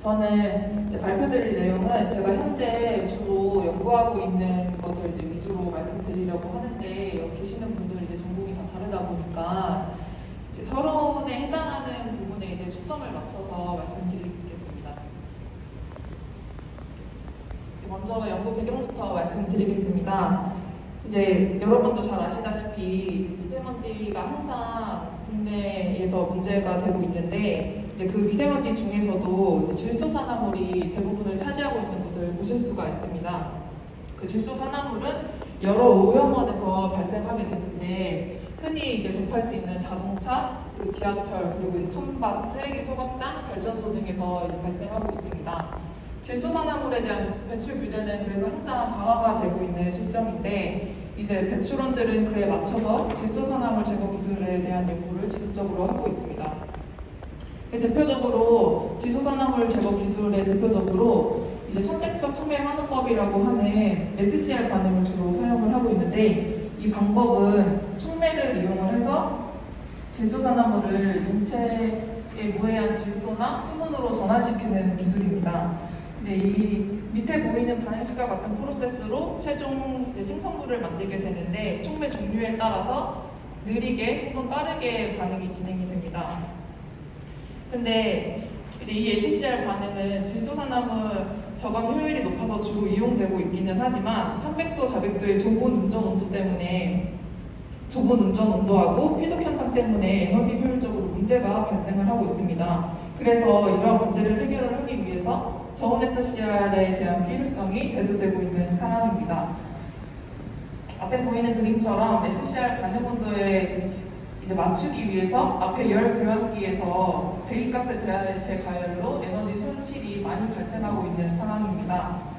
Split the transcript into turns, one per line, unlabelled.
저는 발표드릴 내용은 제가 현재 주로 연구하고 있는 것을 이제 위주로 말씀드리려고 하는데 여기 계시는 분들은 이제 전공이 다 다르다 보니까 이제 서론에 해당하는 부분에 이제 초점을 맞춰서 말씀드리겠습니다. 먼저 연구 배경부터 말씀드리겠습니다. 이제 여러분도 잘 아시다시피 미세먼지가 항상 국내에서 문제가 되고 있는데 이제 그 미세먼지 중에서도 질소산화물이 대부분을 차지하고 있는 것을 보실 수가 있습니다. 그 질소산화물은 여러 오염원에서 발생하게 되는데 흔히 이제 접할 수 있는 자동차, 그리고 지하철, 그리고 선박, 쓰레기 소각장, 발전소 등에서 발생하고 있습니다. 질소산화물에 대한 배출 규제는 그래서 항상 강화가 되고 있는 실정인데 이제 배출원들은 그에 맞춰서 질소산화물 제거 기술에 대한 연구를 지속적으로 하고 있습니다. 대표적으로 질소산화물 제거 기술의 대표적으로 이제 선택적 촉매 환원법이라고 하는 SCR 반응을 주로 사용을 하고 있는데 이 방법은 촉매를 이용을 해서 질소산화물을 인체에 무해한 질소나 수분으로 전환시키는 기술입니다. 이제 이 밑에 보이는 반응식과 같은 프로세스로 최종 이제 생성물을 만들게 되는데 촉매 종류에 따라서 느리게 혹은 빠르게 반응이 진행이 됩니다. 근데 이제 이 SCR 반응은 질소산화물 저감 효율이 높아서 주로 이용되고 있기는 하지만 300도, 400도의 좁은 운전 온도 때문에 좁은 운전 온도하고 피적 현상 때문에 에너지 효율적으로 문제가 발생을 하고 있습니다. 그래서 이러한 문제를 해결을 하기 위해서 저온 SCR에 대한 필요성이 대두되고 있는 상황입니다. 앞에 보이는 그림처럼 SCR 반응 온도에 이제 맞추기 위해서 앞에 열 교환기에서 배기가스 재가열로 에너지 손실이 많이 발생하고 있는 상황입니다.